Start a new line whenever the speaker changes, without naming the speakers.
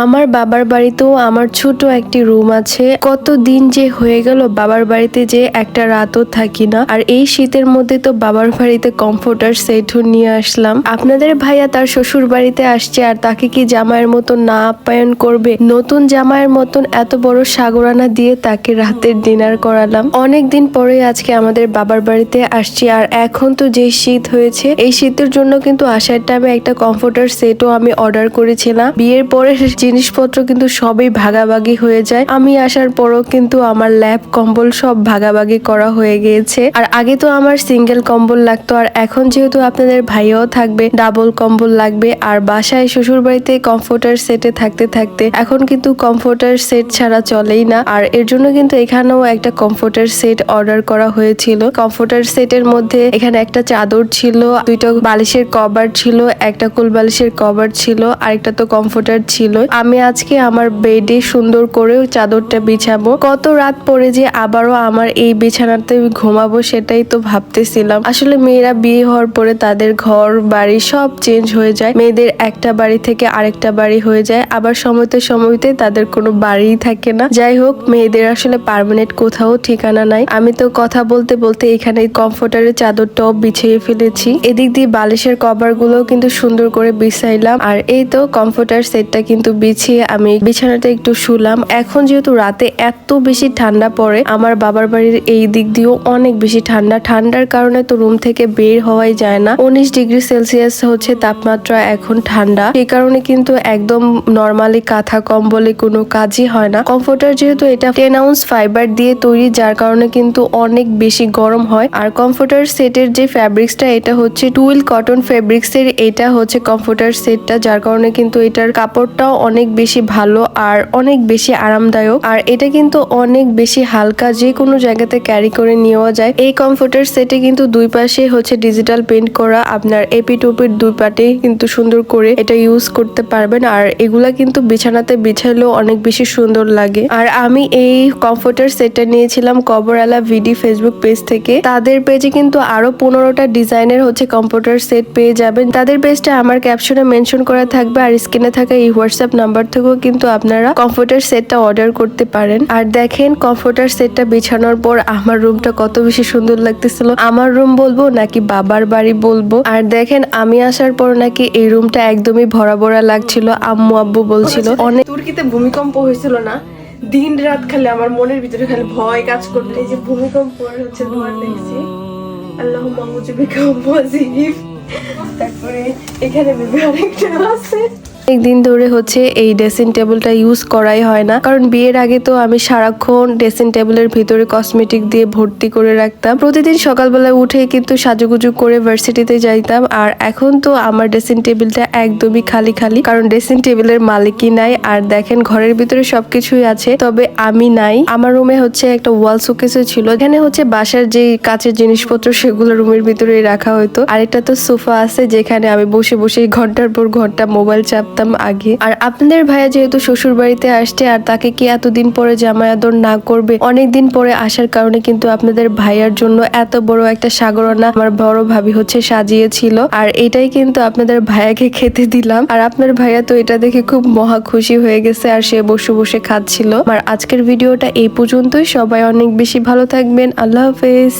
আমার বাবার বাড়িতেও আমার ছোট একটি রুম আছে। কত দিন যে হয়ে গেল বাবার বাড়িতে যে একটা রাতও থাকি না। আর এই শীতের মধ্যে তো বাবার বাড়িতে কমফোর্টার সেটও নিয়ে আসলাম। আপনাদের ভাইয়া তার শ্বশুর বাড়িতে আসছে আর তাকে কি জামাইয়ের মতন না আপ্যায়ন করবে? নতুন জামাইয়ের মতন এত বড় সাগরানা দিয়ে তাকে রাতের ডিনার করালাম। অনেক দিন পরে আজকে আমাদের বাবার বাড়িতে আসছি আর এখন তো যে শীত হয়েছে, এই শীতের জন্য কিন্তু আসার টাইমে একটা কমফোর্টার সেটও আমি অর্ডার করেছিলাম। বিয়ের পরে জিনিসপত্র কিন্তু সবই ভাগাভাগি হয়ে যায়। আমি আসার পরও কিন্তু আমার ল্যাব কম্বল সব ভাগাভাগি করা হয়ে গিয়েছে। আর আগে তো আমার সিঙ্গেল কম্বল লাগতো। আর এখন যেহেতু আপনাদের ভাইয়াও থাকবে, ডাবল কম্বল লাগবে। আর বাসায় শ্বশুর বাড়িতে কমফোর্টার সেটে থাকতে থাকতে এখন কিন্তু কমফোর্টার সেট ছাড়া চলেই না। আর এর জন্য কিন্তু এখানেও একটা কমফোর্টার সেট অর্ডার করা হয়েছিল। কমফোর্টার সেটের মধ্যে এখানে একটা চাদর ছিল, দুইটা বালিশের কভার ছিল, একটা কুল বালিশের কভার ছিল, আরেকটা তো কমফোর্টার ছিল। আমি আজকে আমার বেডে সুন্দর করে চাদরটা বিছাবো। কত রাত পরে যে আবারও আমার এই বিছানাতে ঘুমাবো সেটাই তো ভাবতেছিলাম। আসলে মেয়েরা বিয়ে হওয়ার পরে তাদের ঘর, বাড়ি সব চেঞ্জ হয়ে যায়। মেয়েদের একটা বাড়ি থেকে আরেকটা বাড়ি হয়ে যায়। আবার সময়তে সময়তে তাদের কোনো বাড়িই থাকে না। যাই হোক, মেয়েদের আসলে পার্মানেন্ট কোথাও ঠিকানা নাই। আমি তো কথা বলতে বলতে এখানে কমফোর্টারের চাদরটাও বিছিয়ে ফেলেছি। এদিক দিয়ে বালিশের কভারগুলো কিন্তু সুন্দর করে বিছাইলাম। আর এই তো কমফোর্টার সেটটা কিন্তু বিছিয়ে আমি বিছানাটা একটু শুলাম। এখন যেহেতু রাতে এত বেশি ঠান্ডা পড়ে, আমার বাবার বাড়ির এই দিক দিয়েও অনেক বেশি ঠান্ডা। ঠান্ডার কারণে তো রুম থেকে বের হওয়াই যায় না। উনিশ ডিগ্রি সেলসিয়াস হচ্ছে তাপমাত্রা এখন ঠান্ডা। সেই কারণে কিন্তু একদম নর্মালি কাঁথা কম্বলে কোনো কাজই হয় না। কমফোর্টার যেহেতু এটা টেন আউন্স ফাইবার দিয়ে তৈরি, যার কারণে কিন্তু অনেক বেশি গরম হয়। আর কমফোর্টার সেটের যে ফ্যাব্রিক্সটা এটা হচ্ছে টুইল কটন ফেব্রিক্সের এটা হচ্ছে কমফোর্টার সেটটা, যার কারণে কিন্তু এটার কাপড়টাও অনেক বেশি ভালো আর অনেক বেশি আরামদায়ক। আর এটা কিন্তু অনেক বেশি হালকা যে কোনো জায়গাতে ক্যারি করে নেওয়া যায়। এই কমফোর্টার সেটে কিন্তু দুই পাশে হচ্ছে ডিজিটাল পেন্ট করা। আপনার এপি টুপির দুই পাটে কিন্তু সুন্দর করে এটা ইউজ করতে পারবেন। আর এগুলা কিন্তু বিছানাতে বিছালেও অনেক বেশি সুন্দর লাগে। আর আমি এই কমফোর্টার সেটটা নিয়েছিলাম কবরালা ভিডি ফেসবুক পেজ থেকে। তাদের পেজে কিন্তু আরও পনেরোটা ডিজাইনের হচ্ছে কম্পিউটার সেট পেয়ে যাবেন। তাদের পেজটা আমার ক্যাপশনে মেনশন করা থাকবে। আর স্ক্রিনে থাকা এই হোয়াটসঅ্যাপ নাম্বার থেকেও কিন্তু আপনারা কমফোর্টার সেটটা অর্ডার করতে পারেন। আর দেখেন কমফোর্টার সেটটা বিছানোর পর আমার রুমটা কত বেশি সুন্দর লাগতেছিল। আমার রুম বলব নাকি বাবার বাড়ি বলব? আর দেখেন আমি আসার পর নাকি এই রুমটা একদমই ভরা ভরা লাগছিল আম্মু আব্বু বলছিল। অনেক
তুর্কিতে ভূমিকম্প হয়েছিল না? দিন রাত খালি আমার মনের ভিতরে খালি ভয় কাজ করতো। এই যে ভূমিকম্প হচ্ছে তোমার দেখছি। আল্লাহ মাহুজিবিকম্প তারপরে এখানে আরেকটা আছে।
দিন ধরে হচ্ছে এই ড্রেসিং টেবিলটা ইউজ করাই হয় না। কারণ বিয়ের আগে তো আমি সারাক্ষণ ড্রেসিং টেবিলের ভিতরে কসমেটিক দিয়ে ভর্তি করে রাখতাম। প্রতিদিন সকালবেলা উঠে কিন্তু সাজুগুজু করে ভার্সিটিতে যাইতাম। আর এখন তো আমার ড্রেসিং টেবিলটা একদমই খালি খালি। কারণ ড্রেসিং টেবিলের মালিকই নাই। আর দেখেন ঘরের ভিতরে সবকিছুই আছে, তবে আমি নাই। আমার রুমে হচ্ছে একটা ওয়াল শোকেসও ছিল। এখানে হচ্ছে বাসার যে কাচের জিনিসপত্র সেগুলো রুমের ভিতরে রাখা হতো আরেকটা তো সোফা আছে, যেখানে আমি বসে বসে ঘণ্টার পর ঘণ্টা মোবাইল চাপতাম আগে। আর আপনাদের ভাইয়া যেহেতু শ্বশুর বাড়িতে আসছে আর তাকে কি এতদিন পরে জামাই আদর না করবে অনেক দিন পরে আসার কারণে কিন্তু আপনাদের ভাইয়ার জন্য এত বড় একটা সাগরনা আমার বড় ভাবি হচ্ছে সাজিয়েছিল। আর এটাই কিন্তু আপনাদের ভাইয়াকে খেতে দিলাম। আর আপনার ভাইয়া তো এটা দেখে খুব মহা খুশি হয়ে গেছে আর সে বসে বসে খাচ্ছিল। আর আজকের ভিডিওটা এই পর্যন্তই। সবাই অনেক বেশি ভালো থাকবেন। আল্লাহ হাফেজ।